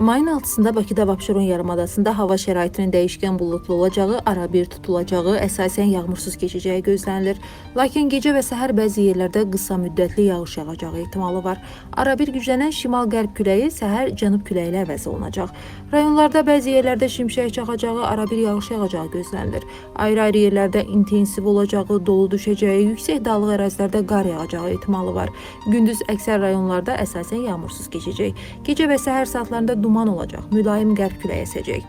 Mayın 6-sında Bakıda və Abşeron yarımadasında hava şəraitinin dəyişkən buludlu olacağı, arabir tutulacağı, əsasən yağmursuz keçəcəyi gözlənilir. Lakin gecə və səhər bəzi yerlərdə qısa müddətli yağış yağacağı ehtimalı var. Arabir güclənən şimal-qərb küləyi səhər cənub küləyi ilə əvəz olunacaq. Rayonlarda bəzi yerlərdə şimşək çaxacağı, arabir yağış yağacağı gözlənilir. Ayrı-ayrı yerlərdə intensiv olacağı, dolu düşəcəyi, yüksək dağlıq ərazilərdə qar yağacağı ehtimalı var. Gündüz əksər rayonlarda əsasən yağmursuz keçəcək. Gecə və səhər saatlarında duman olacaq, mülayim qərb küləyi əsəcək.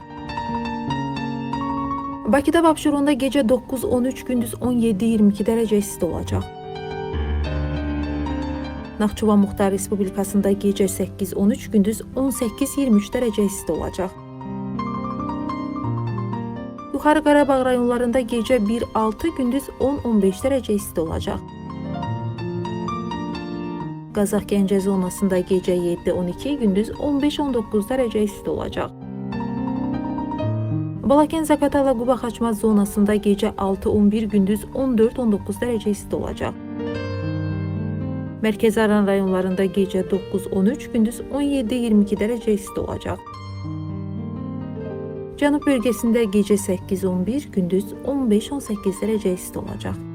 Bakıda və Abşeronda gecə 9-13, gündüz 17-22 dərəcə isti olacaq. Naxçıvan Muxtar Respublikasında gecə 8-13, gündüz 18-23 dərəcə isti olacaq. Yuxarı Qarabağ rayonlarında gecə 1-6, gündüz 10-15 dərəcə isti olacaq. Qazax Gəncə zonasında gecə 7-12, gündüz 15-19 dərəcə isti olacaq. Balakən Zakatala Quba Xaçmaz zonasında gecə 6-11, gündüz 14-19 dərəcə isti olacaq. Mərkəzi Aran rayonlarında gecə 9-13, gündüz 17-22 dərəcə isti olacaq. Cənub bölgəsində gecə 8-11, gündüz 15-18 dərəcə isti olacaq.